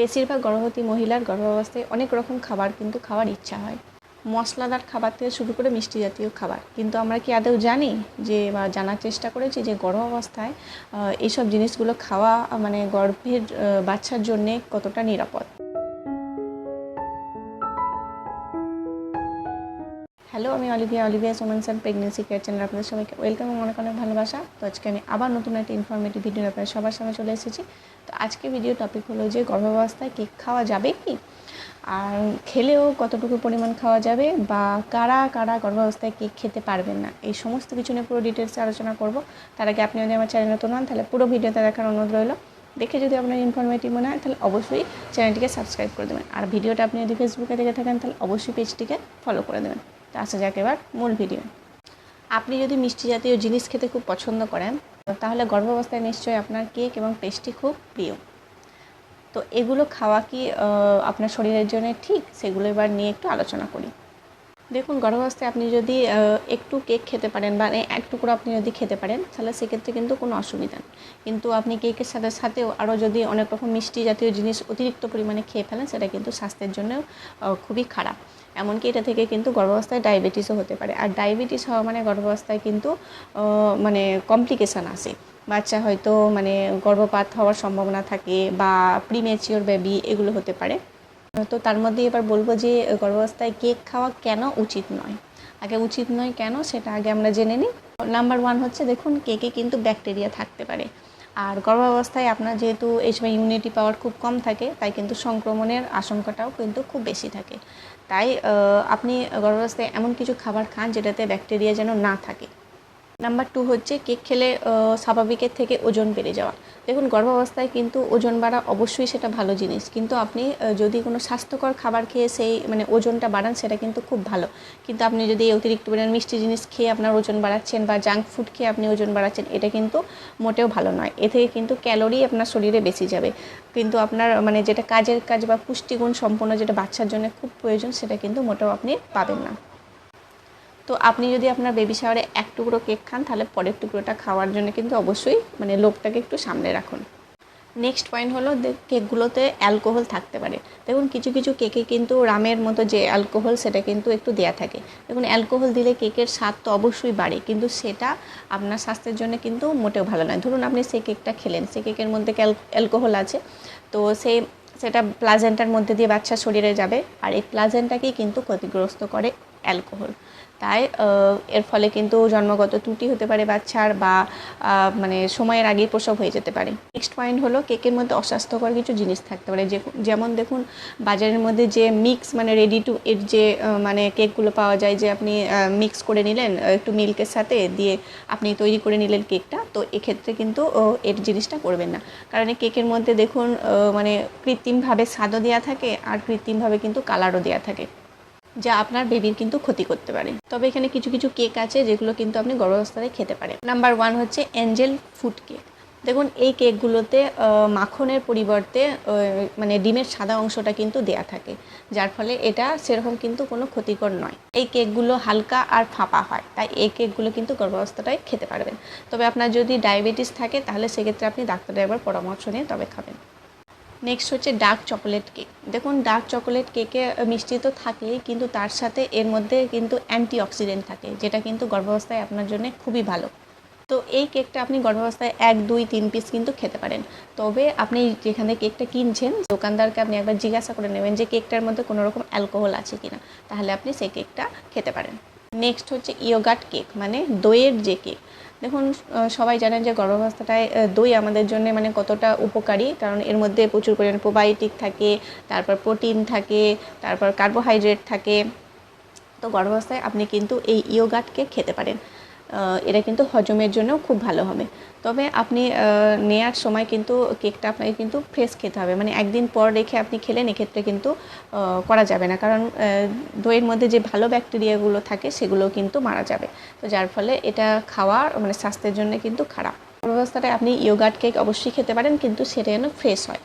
বেশিরভাগ গর্ভবতী মহিলার গর্ভাবস্থায় অনেক রকম খাবার কিন্তু খাওয়ার ইচ্ছা হয়। মশলাদার খাবার থেকে শুরু করে মিষ্টি জাতীয় খাবার। কিন্তু আমরা কি আদৌ জানি যে বা জানার চেষ্টা করেছি যে গর্ভাবস্থায় এইসব জিনিসগুলো খাওয়া মানে গর্ভের বাচ্চার জন্যে কতটা নিরাপদ? হ্যালো, আমি Olivia Olivia women's pregnancy care channel আপনাদের সবাইকে ওয়েলকাম অনেক অনেক ভালোবাসা। তো আজকে আমি আবার নতুন একটা ইনফরমেটিভ ভিডিও আপনাদের সবার সামনে চলে এসেছি। আজকে ভিডিও টপিক হলো যে গর্ভাবস্থায় কেক খাওয়া যাবে কি? আর খেলেও কতটুকু পরিমাণ খাওয়া যাবে বা কারা কারা গর্ভাবস্থায় কেক খেতে পারবেন না? এই সমস্ত কিছু নিয়ে পুরো ডিটেলসে আলোচনা করব। তার আগে আপনি যদি আমার চ্যানেল নতুন হন, তাহলে পুরো ভিডিওতে দেখার অনুরোধ রইল। দেখে যদি আপনার ইনফরমেটিভ মনে হয়, তাহলে অবশ্যই চ্যানেলটিকে সাবস্ক্রাইব করে দেবেন। আর ভিডিওটা আপনি যদি ফেসবুকে দেখে থাকেন, তাহলে অবশ্যই পেজটিকে ফলো করে দেবেন। তো আসা যাক এবার মূল ভিডিও আপনি যদি মিষ্টি জাতীয় জিনিস খেতে খুব পছন্দ করেন, তাহলে গর্ভাবস্থায় নিশ্চয়ই আপনার কেক এবং পেস্ট্রি খুব প্রিয়। তো এগুলো খাওয়া কি আপনার শরীরের জন্য ঠিক? সেগুলো এবার নিয়ে একটু আলোচনা করি। দেখুন গর্ভাবস্থায় আপনি যদি একটু কেক খেতে পারেন বা এক টুকরো আপনি যদি খেতে পারেন, তাহলে সেক্ষেত্রে কিন্তু কোনো অসুবিধা নেই। কিন্তু আপনি কেকের সাথে, সাথেও আরও যদি অনেক রকম মিষ্টি জাতীয় জিনিস অতিরিক্ত পরিমাণে খেয়ে ফেলেন, সেটা কিন্তু স্বাস্থ্যের জন্য খুবই খারাপ। এমনকি এটা থেকে কিন্তু গর্ভাবস্থায় ডায়াবেটিসও হতে পারে। আর ডায়াবেটিস হওয়া মানে গর্ভাবস্থায় কিন্তু মানে কমপ্লিকেশান আসে বাচ্চা হয়তো মানে গর্ভপাত হওয়ার সম্ভাবনা থাকে বা প্রিমেচিওর বেবি এগুলো হতে পারে। তো তার মধ্যে এবার বলব যে গর্ভাবস্থায় কেক খাওয়া কেন উচিত নয়? আগে উচিত নয় কেন? সেটা আগে আমরা জেনে নিই। নাম্বার ওয়ান হচ্ছে, দেখুন, কেকে কিন্তু ব্যাকটেরিয়া থাকতে পারে। আর গর্ভাবস্থায় আপনার যেহেতু এই সময় ইমিউনিটি পাওয়ার খুব কম থাকে, তাই কিন্তু সংক্রমণের আশঙ্কাটাও কিন্তু খুব বেশি থাকে। তাই আপনি গর্ভাবস্থায় এমন কিছু খাবার খান যেটাতে ব্যাকটেরিয়া যেন না থাকে। নাম্বার টু হচ্ছে কেক খেলে স্বাভাবিকের থেকে ওজন বেড়ে যাওয়া। দেখুন, গর্ভাবস্থায় কিন্তু ওজন বাড়া অবশ্যই সেটা ভালো জিনিস। কিন্তু আপনি যদি কোনো স্বাস্থ্যকর খাবার খেয়ে সেই মানে ওজনটা বাড়ান, সেটা কিন্তু খুব ভালো। কিন্তু আপনি যদি অতিরিক্ত পরিমাণ মিষ্টি জিনিস খেয়ে আপনার ওজন বাড়াচ্ছেন বা জাঙ্ক ফুড খেয়ে আপনি ওজন বাড়াচ্ছেন, এটা কিন্তু মোটেও ভালো নয়। এ থেকে কিন্তু ক্যালোরি আপনার শরীরে বেশি যাবে। কিন্তু আপনার মানে যেটা কাজের কাজ বা পুষ্টিগুণ সম্পন্ন যেটা বাচ্চার জন্য খুব প্রয়োজন, সেটা কিন্তু মোটেও আপনি পাবেন না। তো আপনি যদি আপনার বেবি শাওয়ারে এক টুকরো কেক খান, তাহলে পরের টুকরোটা খাওয়ার জন্য কিন্তু অবশ্যই মানে লোকটাকে একটু সামনে রাখুন। নেক্সট পয়েন্ট হলো কেকগুলোতে অ্যালকোহল থাকতে পারে। দেখুন, কিছু কিছু কেকে কিন্তু রামের মতো যে অ্যালকোহল সেটা কিন্তু একটু দেয়া থাকে। দেখুন অ্যালকোহল দিলে কেকের স্বাদ তো অবশ্যই বাড়ে, কিন্তু সেটা আপনার স্বাস্থ্যের জন্য কিন্তু মোটেও ভালো নয়। ধরুন, আপনি সেই কেকটা খেলেন, সেই কেকের মধ্যে অ্যালকোহল আছে? তো সেই সেটা প্লাজেন্টার মধ্যে দিয়ে বাচ্চা শরীরে যাবে, আর এই প্লাজেন্টাকেই কিন্তু ক্ষতিগ্রস্ত করে অ্যালকোহল তাই এর ফলে কিন্তু জন্মগত ত্রুটি হতে পারে বাচ্চার বা মানে সময়ের আগেই প্রসব হয়ে যেতে পারে। নেক্সট পয়েন্ট হলো কেকের মধ্যে অস্বাস্থ্যকর কিছু জিনিস থাকতে পারে। যে, যেমন দেখুন, বাজারের মধ্যে যে মিক্স মানে রেডি টু এর যে মানে কেকগুলো পাওয়া যায়, যে আপনি মিক্স করে নিলেন একটু মিল্কের সাথে দিয়ে আপনি তৈরি করে নিলেন কেকটা, তো এক্ষেত্রে কিন্তু এর জিনিসটা করবেন না। কারণ কেকের মধ্যে দেখুন মানে কৃত্রিমভাবে স্বাদও দেওয়া থাকে আর কৃত্রিমভাবে কিন্তু কালারও দেওয়া থাকে। যা আপনার বেবির কিন্তু ক্ষতি করতে পারে। তবে এখানে কিছু কিছু কেক আছে যেগুলো কিন্তু আপনি গর্ভাবস্থায় খেতে পারেন। নাম্বার ওয়ান হচ্ছে অ্যাঞ্জেল ফুড কেক দেখুন, এই কেকগুলোতে মাখনের পরিবর্তে মানে ডিমের সাদা অংশটা কিন্তু দেয়া থাকে। যার ফলে এটা সেরকম কিন্তু কোনো ক্ষতিকর নয়। এই কেকগুলো হালকা আর ফাঁপা হয়, তাই এই কেকগুলো কিন্তু গর্ভাবস্থাটায় খেতে পারবেন। তবে আপনার যদি ডায়াবেটিস থাকে, তাহলে সেক্ষেত্রে আপনি ডাক্তারের একবার পরামর্শ নিয়ে তবে খাবেন। নেক্সট হচ্ছে ডার্ক চকোলেট কেক দেখুন ডার্ক চকোলেট কেকে মিষ্টি তো থাকেই, কিন্তু তার সাথে এর মধ্যে কিন্তু অ্যান্টি অক্সিডেন্ট থাকে, যেটা কিন্তু গর্ভাবস্থায় আপনার জন্য খুবই ভালো। তো এই কেকটা আপনি গর্ভাবস্থায় এক, দুই, তিন পিস কিন্তু খেতে পারেন। তবে আপনি যেখানে কেকটা কিনছেন, দোকানদারকে আপনি একবার জিজ্ঞাসা করে নেবেন যে কেকটার মধ্যে কোনো রকম অ্যালকোহল আছে কিনা, তাহলে আপনি সেই কেকটা খেতে পারেন। নেক্সট হচ্ছে ইয়োগাট কেক মানে দইয়ের যে কেক দেখুন সবাই জানেন যে গর্ভাবস্থাটায় দই আমাদের জন্য মানে কতটা উপকারী, কারণ এর মধ্যে প্রচুর পরিমাণে প্রোবায়োটিক থাকে, তারপর প্রোটিন থাকে, তারপর কার্বোহাইড্রেট থাকে। তো গর্ভাবস্থায় আপনি কিন্তু এই ইয়োগাট কেক খেতে পারেন। এটা কিন্তু হজমের জন্যও খুব ভালো হবে। তবে আপনি নেয়ার সময় কিন্তু কেকটা আপনাকে কিন্তু ফ্রেশ খেতে হবে। মানে একদিন পর রেখে আপনি খেলেন, এক্ষেত্রে কিন্তু করা যাবে না। কারণ দইয়ের মধ্যে যে ভালো ব্যাকটেরিয়াগুলো থাকে সেগুলো কিন্তু মারা যাবে। তো যার ফলে এটা খাওয়া মানে স্বাস্থ্যের জন্য কিন্তু খারাপ। গর্ভাবস্থাটায় আপনি ইয়োগাট কেক অবশ্যই খেতে পারেন, কিন্তু সেটা যেন ফ্রেশ হয়।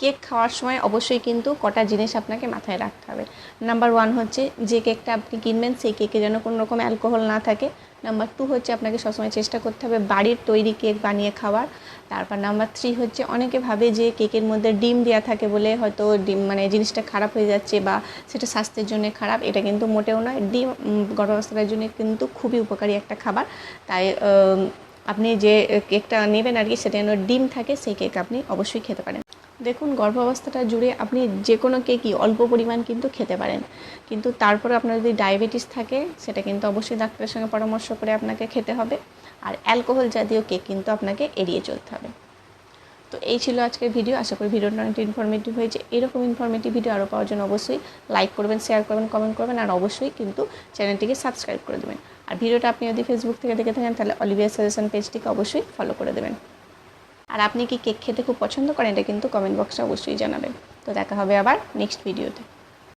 কেক খাওয়ার সময় অবশ্যই কিন্তু কটা জিনিস আপনাকে মাথায় রাখতে হবে। নাম্বার ওয়ান হচ্ছে যে কেকটা আপনি কিনবেন, সেই কেকে যেন কোনো রকম অ্যালকোহল না থাকে। নাম্বার টু হচ্ছে আপনাকে সবসময় চেষ্টা করতে হবে বাড়ির তৈরি কেক বানিয়ে খাওয়ার। তারপর নাম্বার থ্রি হচ্ছে অনেকে ভাবে যে কেকের মধ্যে ডিম দেওয়া থাকে বলে হয়তো ডিম মানে জিনিসটা খারাপ হয়ে যাচ্ছে বা সেটা স্বাস্থ্যের জন্য খারাপ, এটা কিন্তু মোটেও নয়। ডিম গর্ভাবস্থার জন্য কিন্তু খুবই উপকারী একটা খাবার। তাই আপনি যে কেকটা নেবেন আর কি, সেটা যেন ডিম থাকে, সেই কেক আপনি অবশ্যই খেতে পারেন। দেখুন, গর্ভাবস্থাটা জুড়ে আপনি যে কোনো কেকই অল্প পরিমাণ কিন্তু খেতে পারেন। কিন্তু তারপরে আপনার যদি ডায়াবেটিস থাকে, সেটা কিন্তু অবশ্যই ডাক্তারের সঙ্গে পরামর্শ করে আপনাকে খেতে হবে। আর অ্যালকোহল জাতীয় কেক কিন্তু আপনাকে এড়িয়ে চলতে হবে। তো এই ছিল আজকের ভিডিও। আশা করি ভিডিওটা অনেকটা ইনফরমেটিভ হয়েছে। এরকম ইনফরমেটিভ ভিডিও আরও পাওয়ার জন্য অবশ্যই লাইক করবেন শেয়ার করবেন কমেন্ট করবেন, আর অবশ্যই কিন্তু চ্যানেলটিকে সাবস্ক্রাইব করে দেবেন। আর ভিডিওটা আপনি যদি ফেসবুক থেকে দেখে থাকেন, তাহলে অলিভিয়া সাজেশন পেজটিকে অবশ্যই ফলো করে দেবেন। আর আপনি কি কেক খেতে খুব পছন্দ করেন, এটা কিন্তু কমেন্ট বক্সে অবশ্যই জানাবেন। তো দেখা হবে আবার নেক্সট ভিডিওতে